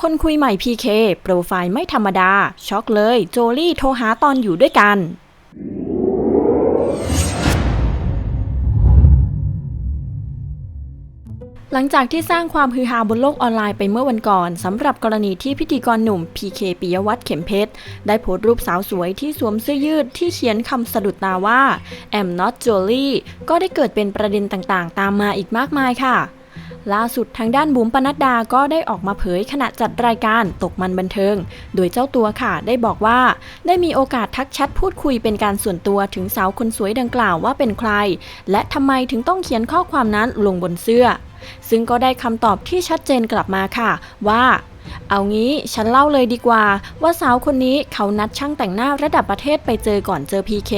คนคุยใหม่ PK โปรไฟล์ไม่ธรรมดา ช็อกเลย โจลี่โทรหาตอนอยู่ด้วยกัน หลังจากที่สร้างความฮือฮาบนโลกออนไลน์ไปเมื่อวันก่อนสำหรับกรณีที่พิธีกรหนุ่ม PK ปิยวัฒน์เข็มเพชร ได้โพสต์รูปสาวสวยที่สวมเสื้อยืดที่เขียนคำสะดุดตาว่า am not Jolie ก็ได้เกิดเป็นประเด็นต่างๆ ตามมาอีกมากมายค่ะ ล่าสุดทางด้านบุ๋มปนัดดาก็ได้ออกมาเผยขณะจัดรายการตกมันบันเทิง โดยเจ้าตัวค่ะ ได้บอกว่า ได้มีโอกาสทักแชทพูดคุยเป็นการส่วนตัวถึงสาวคนสวยดังกล่าวว่าเป็นใคร และทำไมถึงต้องเขียนข้อความนั้นลงบนเสื้อ ซึ่งก็ได้คำตอบที่ชัดเจนกลับมาค่ะ ว่า เอางี้ฉันเล่าเลยดีกว่า ว่าสาวคนนี้เขานัดช่างแต่งหน้าระดับประเทศไปเจอก่อนเจอ PK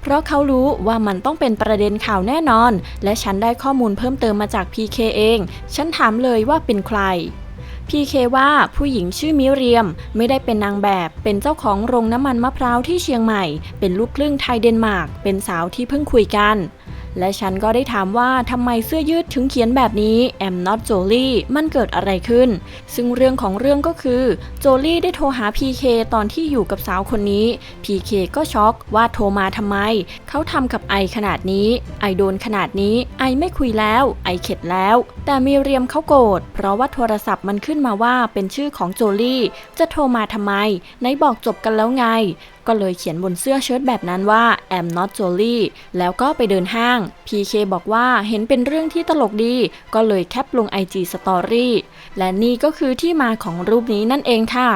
เพราะเขารู้ว่ามันต้องเป็นประเด็นข่าวแน่นอน และฉันได้ข้อมูลเพิ่มเติมมาจาก PK เอง ฉันถามเลยว่าเป็นใคร PK ว่าผู้หญิงชื่อมิเรียมไม่ได้เป็นนางแบบ เป็นเจ้าของโรงน้ำมันมะพร้าวที่เชียงใหม่ เป็นลูกครึ่งไทยเดนมาร์กเป็นสาวที่เพิ่งคุยกัน และฉันก็ได้ถามว่าทำไมเสื้อยืดถึงเขียนแบบนี้ am not Jolie มันเกิดอะไรขึ้น ซึ่งเรื่องของเรื่องก็คือโจลี่ได้โทรหา PK ตอนที่อยู่กับสาวคนนี้ PK ก็ช็อกว่าโทรมาทำไม เขาทำกับไอขนาดนี้ ไอโดนขนาดนี้ ไอไม่คุยแล้ว ไอเข็ดแล้ว แต่มีเรียมเขาโกรธเพราะว่าโทรศัพท์มันขึ้นมาว่าเป็นชื่อของโจลี่ จะโทรมาทำไมไหนบอกจบกันแล้วไง ก็เลยเขียนบนเสื้อเชิ้ตแบบนั้นว่า am not Jolie แล้วก็ไปเดินห้าง PK บอกว่าเห็นเป็นเรื่องที่ตลกดี ก็เลยแคปลง IG Story และนี่ก็คือที่มาของรูปนี้นั่นเองค่ะ